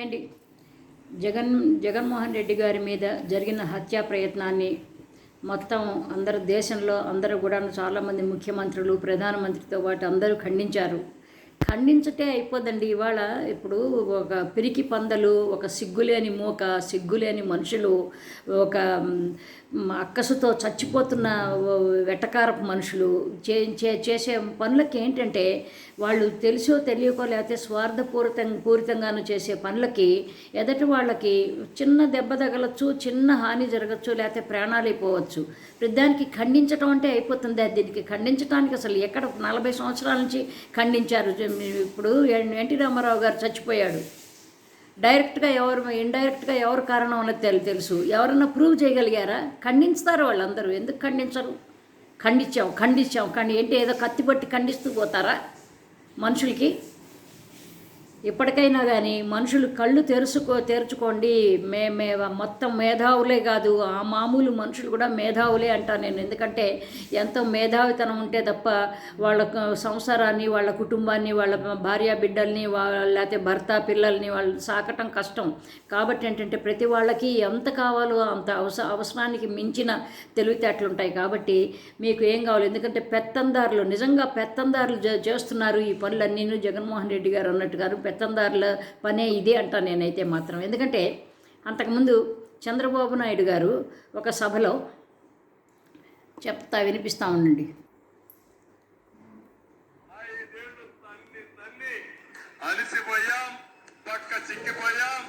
And Jagan Jaganmohan Reddy గారి మీద జరిగిన హత్యా ప్రయత్నాన్ని మొత్తం అందరు దేశంలో అందరూ కూడా చాలామంది ముఖ్యమంత్రులు ప్రధానమంత్రితో పాటు అందరూ ఖండించారు. ఖండించటే అయిపోదండి ఇవాళ. ఇప్పుడు ఒక పిరికి పందలు ఒక సిగ్గులేని మూక సిగ్గులేని మనుషులు ఒక అక్కసుతో చచ్చిపోతున్న వెటకారపు మనుషులు చే చే- చేసే పనులకి ఏంటంటే వాళ్ళు తెలుసో తెలియకో లేకపోతే స్వార్థపూరితం పూరితంగాను చేసే పనులకి ఎదటి వాళ్ళకి చిన్న దెబ్బ తగలచ్చు చిన్న హాని జరగచ్చు లేకపోతే ప్రాణాలు అయిపోవచ్చు. దానికి ఖండించడం అంటే అయిపోతుంది. దీనికి ఖండించడానికి అసలు ఎక్కడ నలభై సంవత్సరాల నుంచి ఖండించారు. ఇప్పుడు ఎన్టీ రామారావు గారు చచ్చిపోయాడు. డైరెక్ట్గా ఎవరు ఇండైరెక్ట్గా ఎవరు కారణం అన్నది తెలు తెలుసు. ఎవరన్నా ప్రూవ్ చేయగలిగారా? ఖండించుతారు వాళ్ళందరూ? ఎందుకు ఖండించరు? ఖండించాం ఖండించాం. ఖండి ఏంటి ఏదో కత్తి పట్టి ఖండిస్తూ పోతారా మనుషులకి? ఇప్పటికైనా కానీ మనుషులు కళ్ళు తెరుచుకో తెరుచుకోండి. మే మే మొత్తం మేధావులే కాదు. ఆ మామూలు మనుషులు కూడా మేధావులే అంటాను నేను. ఎందుకంటే ఎంతో మేధావితనం ఉంటే తప్ప వాళ్ళ సంసారాన్ని వాళ్ళ కుటుంబాన్ని వాళ్ళ భార్య బిడ్డల్ని వాళ్ళ లేకపోతే భర్త పిల్లల్ని వాళ్ళు సాకటం కష్టం. కాబట్టి ఏంటంటే ప్రతి వాళ్ళకి ఎంత కావాలో అంత అవస అవసరానికి మించిన తెలివితేటలు ఉంటాయి. కాబట్టి మీకు ఏం కావాలి? ఎందుకంటే పెత్తందారులు నిజంగా పెత్తందారులు చేస్తున్నారు ఈ పనులన్నీ జగన్మోహన్ రెడ్డి గారు అన్నట్టు గారు పెత్తందారుల పనే ఇదే అంటాను నేనైతే మాత్రం. ఎందుకంటే అంతకుముందు చంద్రబాబు నాయుడు గారు ఒక సభలో చెప్తా వినిపిస్తా ఉండండి. అలసిపోయాం పక్క చిక్కిపోయాం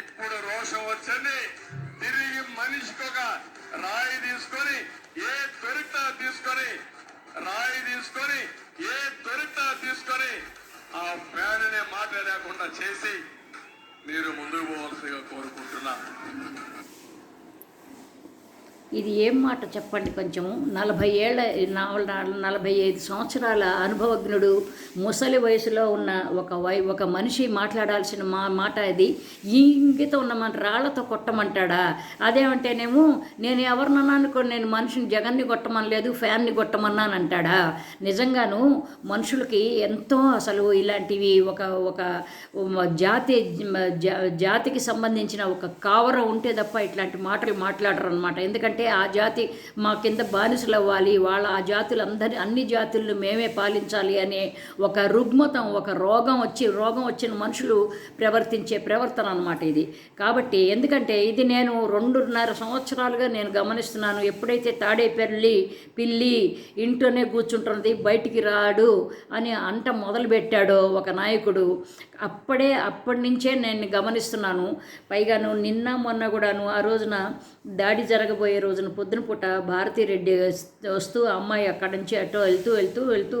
ఇప్పుడు రోషం వచ్చని తిరిగి మనిషికి ఒక రాయి తీసుకొని ఏ దొరికితే తీసుకొని రాయి తీసుకొని ఏ దొరికితే తీసుకొని ఆ ఫ్యాన్ అనే మాట లేకుండా చేసి మీరు ముందుకు పోవాల్సిగా కోరుకుంటున్నా. ఇది ఏం మాట చెప్పండి కొంచెము? నలభై ఏళ్ళ నా- నలభై ఐదు సంవత్సరాల అనుభవజ్ఞుడు ముసలి వయసులో ఉన్న ఒక వై ఒక మనిషి మాట్లాడాల్సిన మా మాట అది ఈ ఇంగిత ఉన్న మన రాళ్ళతో కొట్టమంటాడా? అదేమంటేనేమో నేను ఎవరినన్నా అనుకో నేను మనిషిని జగన్ని కొట్టమనలేదు ఫ్యాన్ని కొట్టమన్నాను అంటాడా? నిజంగాను మనుషులకి ఎంతో అసలు ఇలాంటివి ఒక ఒక జాతి జాతికి సంబంధించిన ఒక కావరం ఉంటే తప్ప ఇట్లాంటి మాటలు మాట్లాడరు అనమాట ఎందుకంటే ఆ జాతి మా కింద బానిసలు అవ్వాలి వాళ్ళ ఆ జాతులందరి అన్ని జాతులను మేమే పాలించాలి అనే ఒక రుగ్మతం ఒక రోగం వచ్చి రోగం వచ్చిన మనుషులు ప్రవర్తించే ప్రవర్తన అనమాట ఇది. కాబట్టి ఎందుకంటే ఇది నేను రెండున్నర సంవత్సరాలుగా నేను గమనిస్తున్నాను. ఎప్పుడైతే తాడేపల్లి పిల్లి ఇంట్లోనే కూర్చుంటున్నది బయటికి రాడు అని అంట మొదలుపెట్టాడో ఒక నాయకుడు అప్పుడే అప్పటి నుంచే నేను గమనిస్తున్నాను. పైగాను నిన్న మొన్న కూడాను ఆ రోజున దాడి జరగబోయే రోజున పొద్దున పూట భారతిరెడ్డి వస్తూ అమ్మాయి అక్కడి నుంచి అటు వెళ్తూ వెళ్తూ వెళ్తూ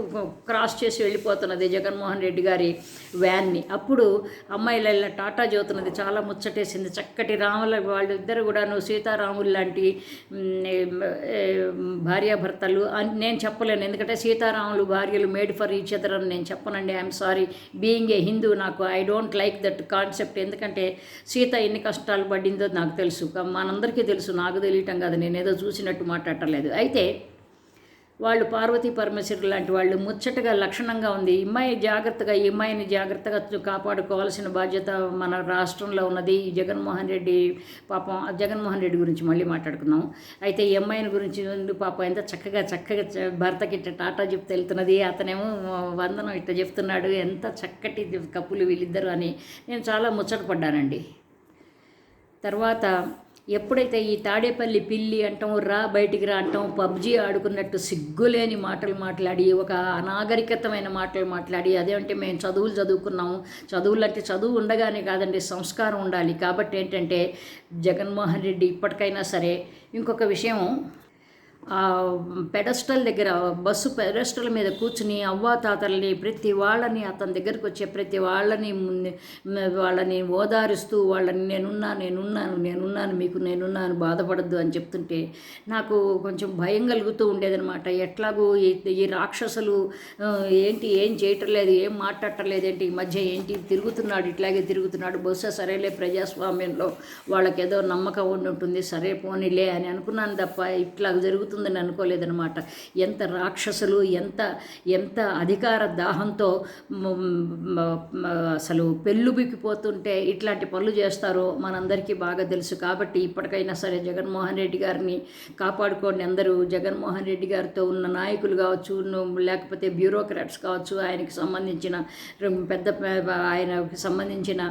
క్రాస్ చేసి వెళ్ళిపోతున్నది జగన్మోహన్ రెడ్డి గారి వ్యాన్ని అప్పుడు అమ్మాయిల టాటా జ్యోతున్నది చాలా ముచ్చటేసింది. చక్కటి రాముల వాళ్ళిద్దరు కూడాను సీతారాములు లాంటి భార్యాభర్తలు అని నేను చెప్పలేను. ఎందుకంటే సీతారాములు భార్యలు మేడ్ ఫర్ ఈచ్ అదర్ అని నేను చెప్పనండి. I'm sorry being a Hindu నాకు I don't like that concept ఎందుకంటే సీత ఎన్ని కష్టాలు పడిందో నాకు తెలుసు. మనందరికీ తెలుసు నాకు తెలియటం కాదు. నేను ఏదో చూసినట్టు మాట్లాడలేదు అయితే వాళ్ళు పార్వతీ పరమేశ్వరు లాంటి వాళ్ళు ముచ్చటగా లక్షణంగా ఉంది. ఈ అమ్మాయి జాగ్రత్తగా ఈ అమ్మాయిని జాగ్రత్తగా కాపాడుకోవాల్సిన బాధ్యత మన రాష్ట్రంలో ఉన్నది. ఈ జగన్మోహన్ రెడ్డి పాపం జగన్మోహన్ రెడ్డి గురించి మళ్ళీ మాట్లాడుకుందాం. అయితే ఈ అమ్మాయిని గురించి పాపం ఎంత చక్కగా చక్కగా భర్తకి ఇట్ట టాటా చెప్తే వెళ్తున్నది. అతనేమో వందనం ఇట్ట చెప్తున్నాడు. ఎంత చక్కటి కప్పులు వీళ్ళిద్దరు అని నేను చాలా ముచ్చటపడ్డానండి. తర్వాత ఎప్పుడైతే ఈ తాడేపల్లి పిల్లి అంటాం రా బయటికి రా అంటాం పబ్జీ ఆడుకున్నట్టు సిగ్గులేని మాటలు మాట్లాడి ఒక అనాగరికతమైన మాటలు మాట్లాడి అదేంటే మేము చదువులు చదువుకున్నాము. చదువులు అంటే చదువు ఉండగానే కాదండి సంస్కారం ఉండాలి. కాబట్టి ఏంటంటే జగన్మోహన్ రెడ్డి ఇప్పటికైనా సరే ఇంకొక విషయం పెడస్టల్ దగ్గర బస్సు పెడస్టల్ మీద కూర్చుని అవ్వా తాతల్ని ప్రతి వాళ్ళని అతని దగ్గరకు వచ్చే ప్రతి వాళ్ళని వాళ్ళని ఓదారుస్తూ వాళ్ళని నేనున్నా నేనున్నాను నేనున్నాను మీకు నేనున్నాను బాధపడద్దు అని చెప్తుంటే నాకు కొంచెం భయం కలుగుతూ ఉండేదనమాట ఎట్లాగూ ఈ ఈ రాక్షసులు ఏంటి ఏం చేయటం లేదు ఏం మాట్లాడటం లేదేంటి ఈ మధ్య ఏంటి తిరుగుతున్నాడు ఇట్లాగే తిరుగుతున్నాడు బహుశా సరేలే ప్రజాస్వామ్యంలో వాళ్ళకి ఏదో నమ్మకం ఉండి ఉంటుంది సరే పోనీలే అని అనుకున్నాను తప్ప ఇట్లా జరుగుతుంది జరుగుతుందని అనుకోలేదనమాట ఎంత రాక్షసులు ఎంత ఎంత అధికార దాహంతో అసలు పెళ్ళుబిక్కిపోతుంటే ఇట్లాంటి పనులు చేస్తారో మనందరికీ బాగా తెలుసు. కాబట్టి ఇప్పటికైనా సరే జగన్మోహన్ రెడ్డి గారిని కాపాడుకోండి. అందరూ జగన్మోహన్ రెడ్డి గారితో ఉన్న నాయకులు కావచ్చు లేకపోతే బ్యూరోక్రాట్స్ కావచ్చు ఆయనకి సంబంధించిన పెద్ద ఆయనకి సంబంధించిన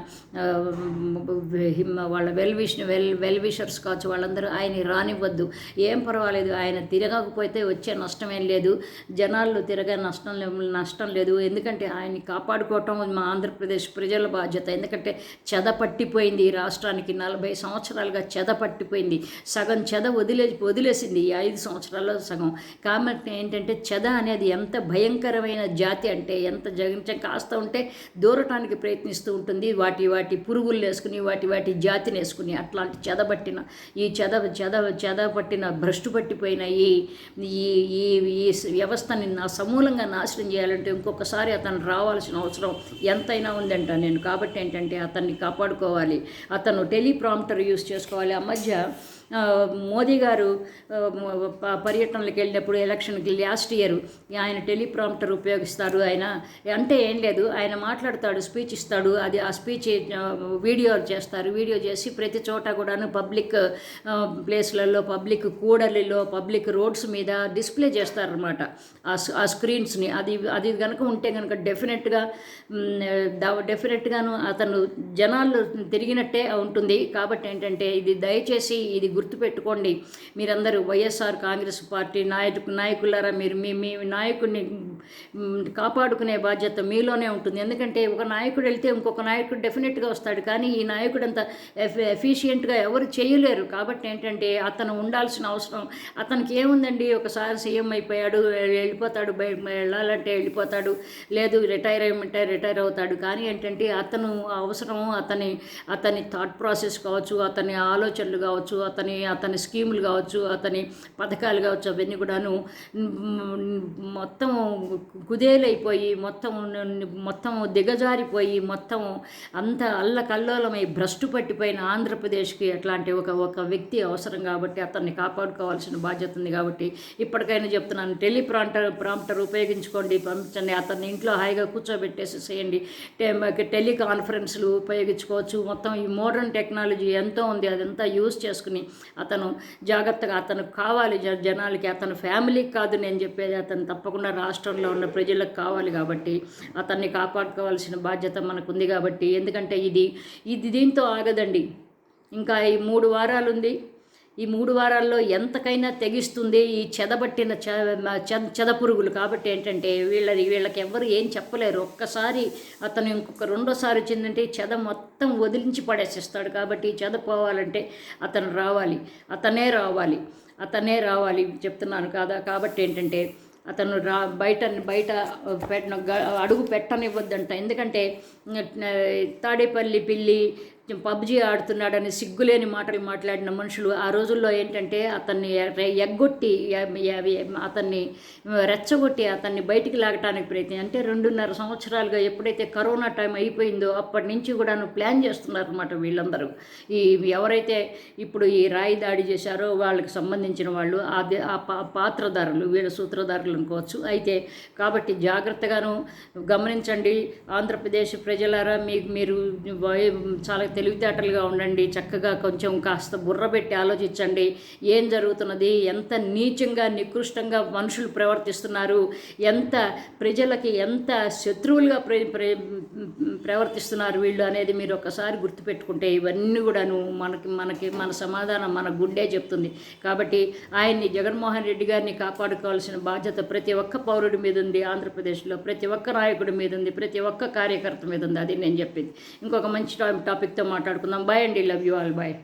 వాళ్ళ well wish well well wishers కావచ్చు వాళ్ళందరూ ఆయన రానివ్వద్దు. ఏం పర్వాలేదు ఆయన తిరగకపోతే వచ్చే నష్టం ఏం లేదు. జనాల్లో తిరగే నష్టం నష్టం లేదు. ఎందుకంటే ఆయన్ని కాపాడుకోవటం మా ఆంధ్రప్రదేశ్ ప్రజల బాధ్యత. ఎందుకంటే చెద పట్టిపోయింది ఈ రాష్ట్రానికి. నలభై సంవత్సరాలుగా చెద పట్టిపోయింది. సగం చెద వదిలే వదిలేసింది ఈ ఐదు సంవత్సరాల్లో సగం. కాబట్టి ఏంటంటే చెద అనేది ఎంత భయంకరమైన జాతి అంటే ఎంత జగించం కాస్త ఉంటే దూరటానికి ప్రయత్నిస్తూ ఉంటుంది. వాటి వాటి పురుగులు వేసుకుని వాటి వాటి జాతిని వేసుకుని అట్లాంటి చెదబట్టిన ఈ చెద చెద చెద పట్టిన భ్రష్టు పట్టిపోయిన ఈ ఈ ఈ ఈ వ్యవస్థని నా సమూలంగా నాశనం చేయాలంటే ఇంకొకసారి అతను రావాల్సిన అవసరం ఎంతైనా ఉందంట నేను. కాబట్టి ఏంటంటే అతన్ని కాపాడుకోవాలి. అతను టెలిప్రాంప్టర్ యూస్ చేసుకోవాలి. ఆ మధ్య మోదీ గారు ప- పర్యటనలకు వెళ్ళినప్పుడు ఎలక్షన్కి లాస్ట్ ఇయర్ ఆయన టెలిప్రాంప్టర్ ఉపయోగిస్తారు. ఆయన అంటే ఏం లేదు. ఆయన మాట్లాడతాడు స్పీచ్ ఇస్తాడు. అది ఆ స్పీచ్ వీడియో చేస్తారు. వీడియో చేసి ప్రతి చోట కూడాను పబ్లిక్ ప్లేస్లలో పబ్లిక్ కూడలిలో పబ్లిక్ రోడ్స్ మీద డిస్ప్లే చేస్తారనమాట ఆ స్క్రీన్స్ని. అది అది కనుక ఉంటే కనుక డెఫినెట్గా డెఫినెట్గాను అతను జనాలు తిరిగినట్టే ఉంటుంది. కాబట్టి ఏంటంటే ఇది దయచేసి ఇది గుర్తుపెట్టుకోండి. మీరందరూ వైఎస్ఆర్ కాంగ్రెస్ పార్టీ నాయకు నాయకులారా మీరు మీ మీ నాయకుడిని కాపాడుకునే బాధ్యత మీలోనే ఉంటుంది. ఎందుకంటే ఒక నాయకుడు వెళ్తే ఇంకొక నాయకుడు డెఫినెట్గా వస్తాడు. కానీ ఈ నాయకుడు అంత ఎఫ్ ఎఫిషియెంట్గా ఎవరు చేయలేరు. కాబట్టి ఏంటంటే అతను ఉండాల్సిన అవసరం అతనికి ఏముందండి? ఒకసారి సీఎం అయిపోయాడు వెళ్ళిపోతాడు వెళ్ళాలంటే వెళ్ళిపోతాడు లేదు రిటైర్ అయ్యమంటే రిటైర్ అవుతాడు. కానీ ఏంటంటే అతను అవసరం అతని అతని థాట్ ప్రాసెస్ కావచ్చు అతని ఆలోచనలు కావచ్చు అతని అతని స్కీములు కావచ్చు అతని పథకాలు కావచ్చు అవన్నీ కూడాను మొత్తం కుదేలైపోయి మొత్తం మొత్తం దిగజారిపోయి మొత్తం అంత అల్లకల్లోలమై భ్రష్టు పట్టిపోయిన ఆంధ్రప్రదేశ్కి అట్లాంటి ఒక ఒక వ్యక్తి అవసరం కాబట్టి అతన్ని కాపాడుకోవాల్సిన బాధ్యత ఉంది కాబట్టి ఇప్పటికైనా చెప్తున్నాను. టెలిప్రాంటర్ ప్రాంప్టర్ ఉపయోగించుకోండి పంపించండి. అతన్ని ఇంట్లో హాయిగా కూర్చోబెట్టేసి చేయండి. టెలికాన్ఫరెన్స్లు ఉపయోగించుకోవచ్చు. మొత్తం ఈ మోడర్న్ టెక్నాలజీ ఎంతో ఉంది. అదంతా యూజ్ చేసుకుని అతను జాగ్రత్తగా అతను కావాలి జనాలకి అతను ఫ్యామిలీకి కాదు నేను చెప్పేది అతను తప్పకుండా రాష్ట్రంలో ఉన్న ప్రజలకు కావాలి కాబట్టి అతన్ని కాపాడుకోవాల్సిన బాధ్యత మనకు ఉంది కాబట్టి. ఎందుకంటే ఇది ఇది దీంతో ఆగదండి. ఇంకా ఈ మూడు వారాలు ఉంది ఈ మూడు వారాల్లో ఎంతకైనా తెగిస్తుంది ఈ చెదబట్టిన చెద పురుగులు. కాబట్టి ఏంటంటే వీళ్ళది వీళ్ళకి ఎవ్వరు ఏం చెప్పలేరు. ఒక్కసారి అతను ఇంకొక రెండోసారి వచ్చిందంటే చెద మొత్తం వదిలించి పడేసేస్తాడు. కాబట్టి ఈ చెద పోవాలంటే అతను రావాలి. అతనే రావాలి. అతనే రావాలి. చెప్తున్నాను కాదా. కాబట్టి ఏంటంటే అతను రా బయట బయట పెట్ట అడుగు పెట్టనివ్వద్దంట. ఎందుకంటే తాడేపల్లి పిల్లి పబ్జీ ఆడుతున్నాడని సిగ్గులేని మాటలు మాట్లాడిన మనుషులు ఆ రోజుల్లో ఏంటంటే అతన్ని ఎగ్గొట్టి అతన్ని రెచ్చగొట్టి అతన్ని బయటికి లాగటానికి ప్రయత్నం అంటే రెండున్నర సంవత్సరాలుగా ఎప్పుడైతే కరోనా టైం అయిపోయిందో అప్పటి నుంచి కూడాను ప్లాన్ చేస్తున్నారన్నమాట వీళ్ళందరూ. ఈ ఎవరైతే ఇప్పుడు ఈ రాయి దాడి చేశారో వాళ్ళకి సంబంధించిన వాళ్ళు ఆ ఆ పా- పాత్రధారులు వీళ్ళ సూత్రధారులు అనుకోవచ్చు అయితే కాబట్టి జాగ్రత్తగాను గమనించండి. ఆంధ్రప్రదేశ్ ప్రజలారా మీకు మీరు చాలా తెలివితేటలుగా ఉండండి చక్కగా కొంచెం కాస్త బుర్ర పెట్టి ఆలోచించండి. ఏం జరుగుతున్నది? ఎంత నీచంగా నికృష్టంగా మనుషులు ప్రవర్తిస్తున్నారు? ఎంత ప్రజలకి ఎంత శత్రువులుగా ప్ర- ప్రవర్తిస్తున్నారు వీళ్ళు అనేది మీరు ఒకసారి గుర్తుపెట్టుకుంటే ఇవన్నీ కూడాను మనకి మనకి మన సమాధానం మన గుండె చెప్తుంది. కాబట్టి ఆయన్ని జగన్మోహన్ రెడ్డి గారిని కాపాడుకోవాల్సిన బాధ్యత ప్రతి ఒక్క పౌరుడి మీద ఉంది ఆంధ్రప్రదేశ్లో. ప్రతి ఒక్క నాయకుడి మీద ఉంది ప్రతి ఒక్క కార్యకర్త మీద ఉంది అది నేను చెప్పింది. ఇంకొక మంచి టాపిక్తో మాట్లాడుకుందాం. బాయ్ అండి. Love you all bye